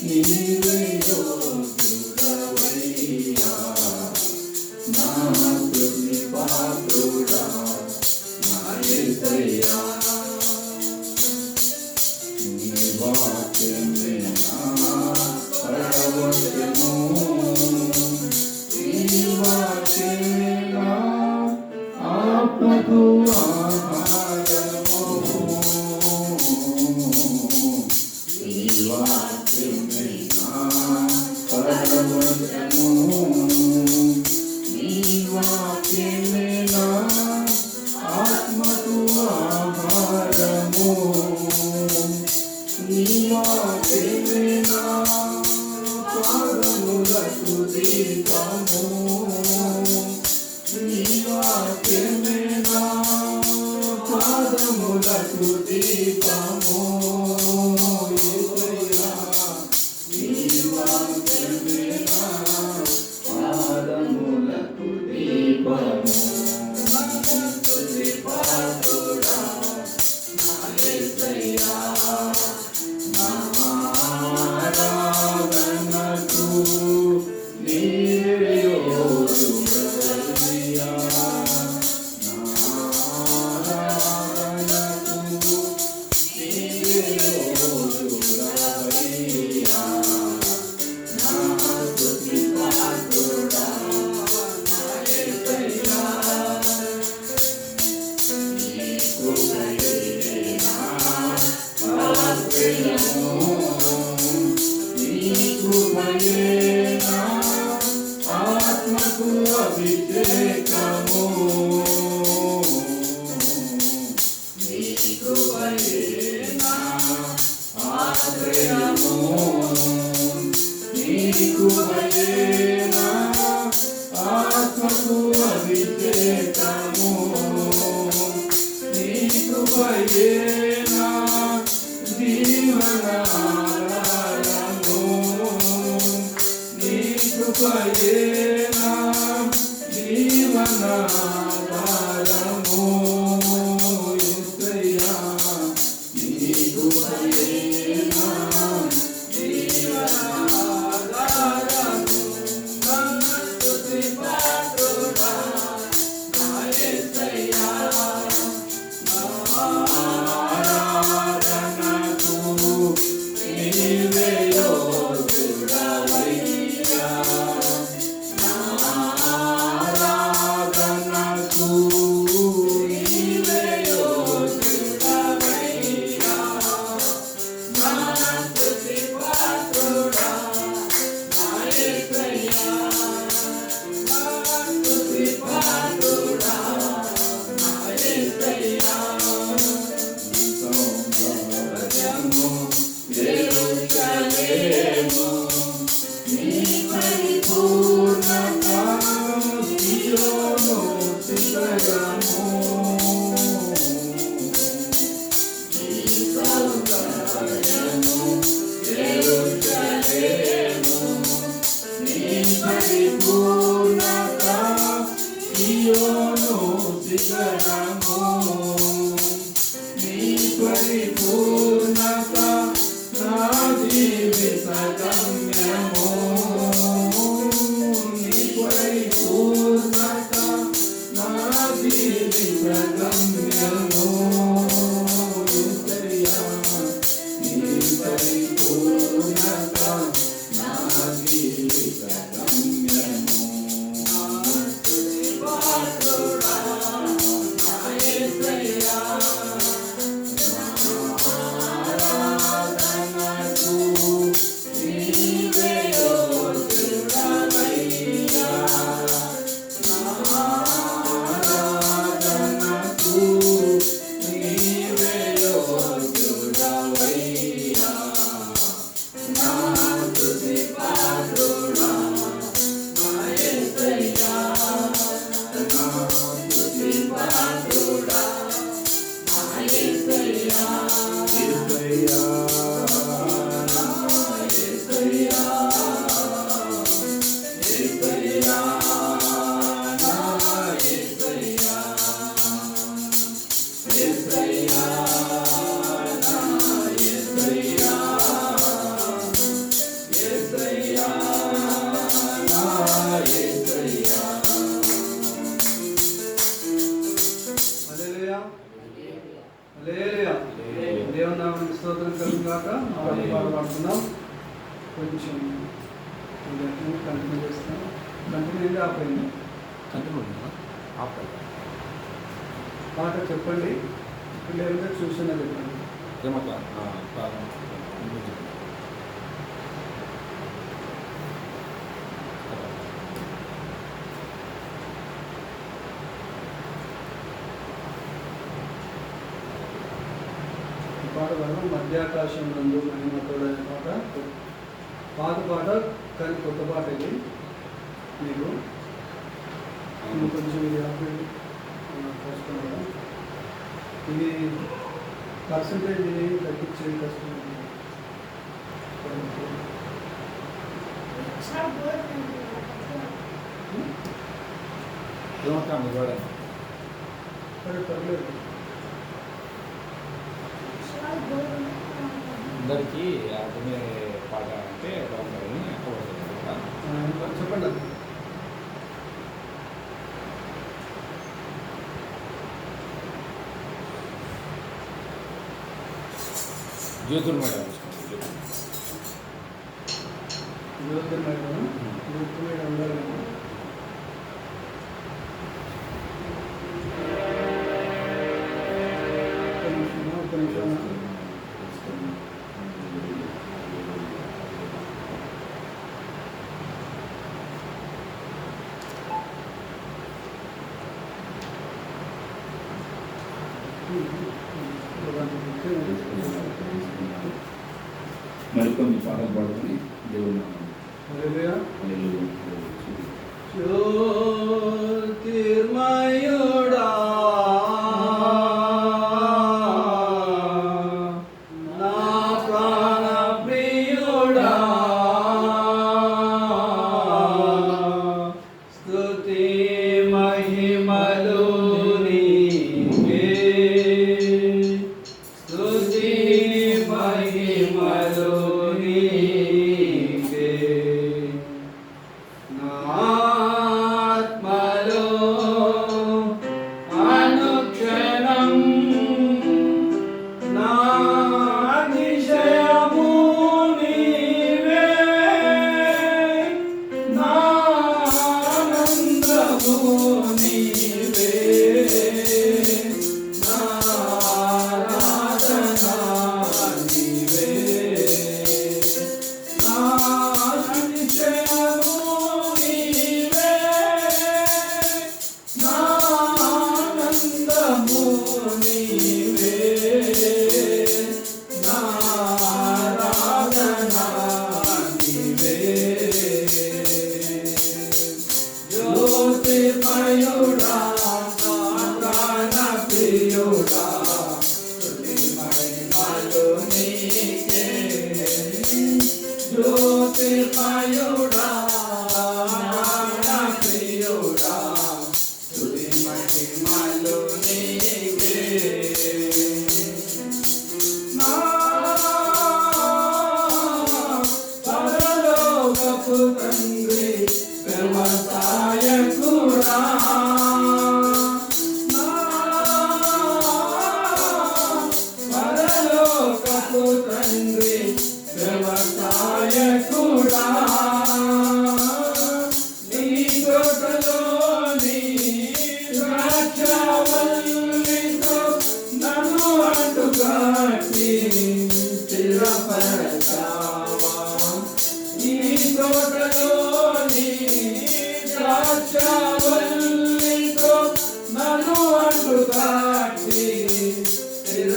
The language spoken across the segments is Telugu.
你为我 Oh. జీవనాధారము. Israel. Instagram. కొంచెం కంటిన్యూ చేస్తున్నాం కంటిన్యూగా ఆపోయింది పాట చెప్పండి. లేదంటే చూసినా చెప్పండి. పాట వల్ల మధ్యాకాశం నందు మహిమతోడనే పాట. పాత పాట కానీ కొత్త పాట ఇది ఇది కొంచెం ఇది ఆపండి. కష్టం ఇది పర్సంటేజ్ ఇది తగ్గించేది కష్టం సరే పర్లేదు. అందరికీ అర్థమే పాట అంటే బాగుంటుందని చెప్పండి Jyothula 你发红包就 Mayura, payura, payura.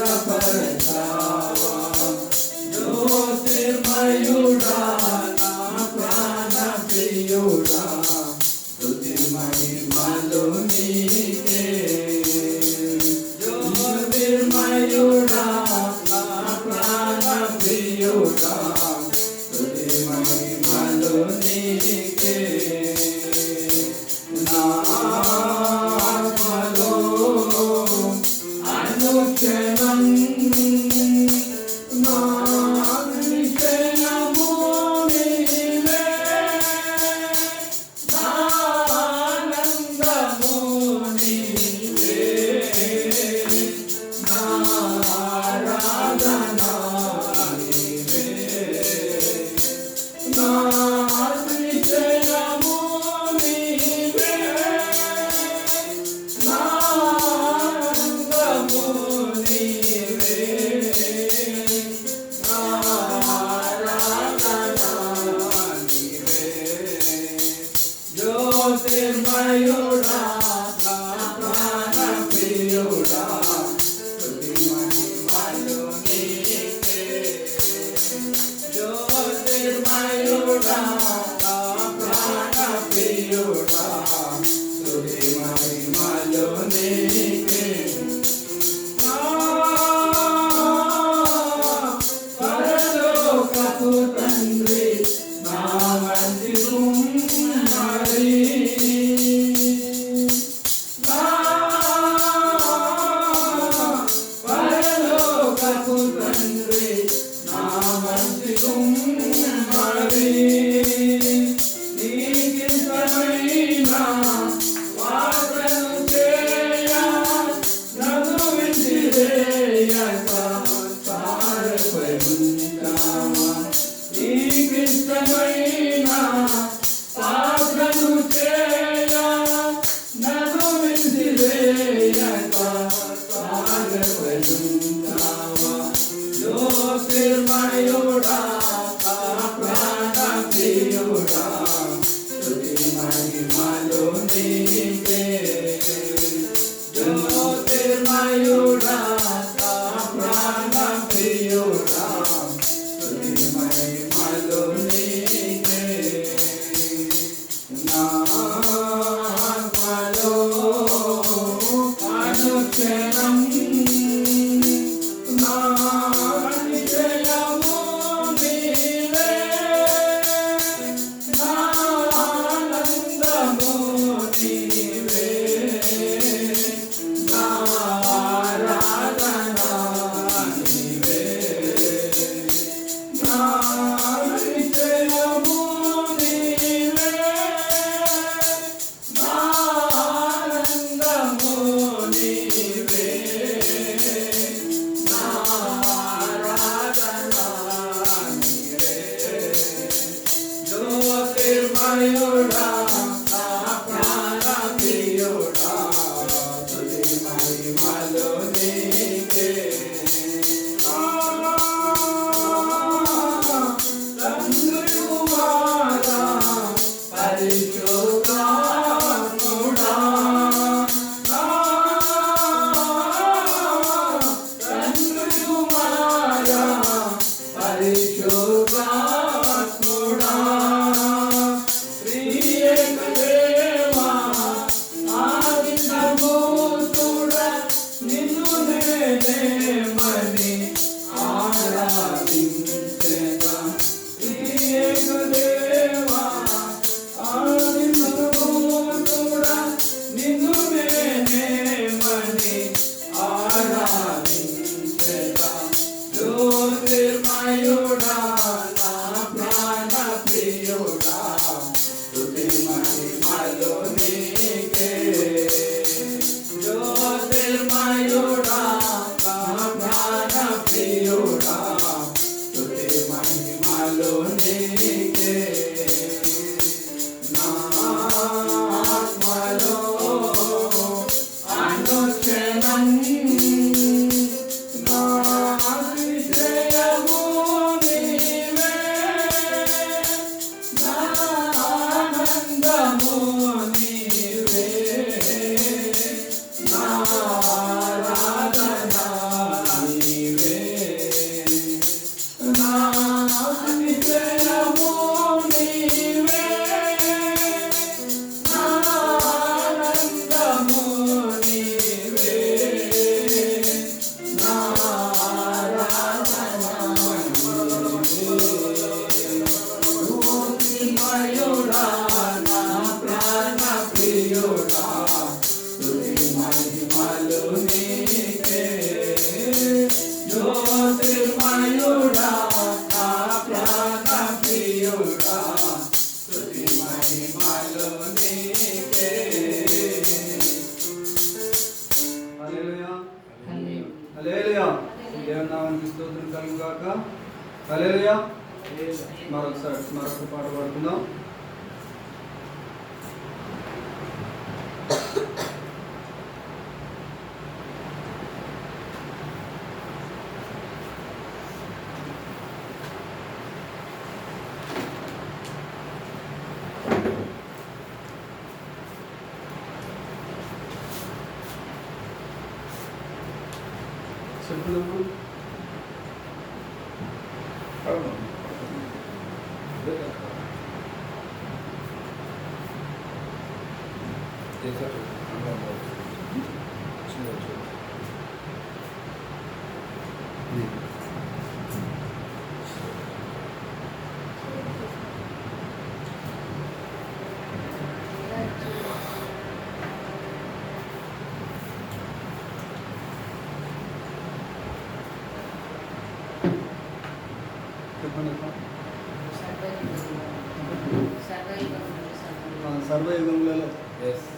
I'm burning. Monte Mayor. Oh. మరొకసారి మరొక పాట పాడుతున్నాం பண்ணியிருக்கோம். சர்வயுகங்களெல்லாம் எஸ்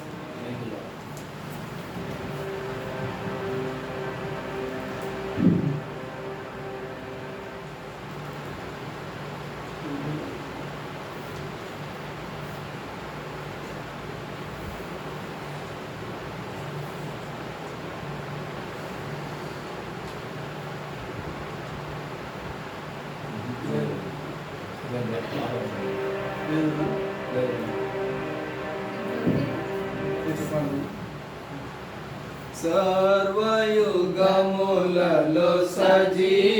సర్వయుగములలో సజీవుడవు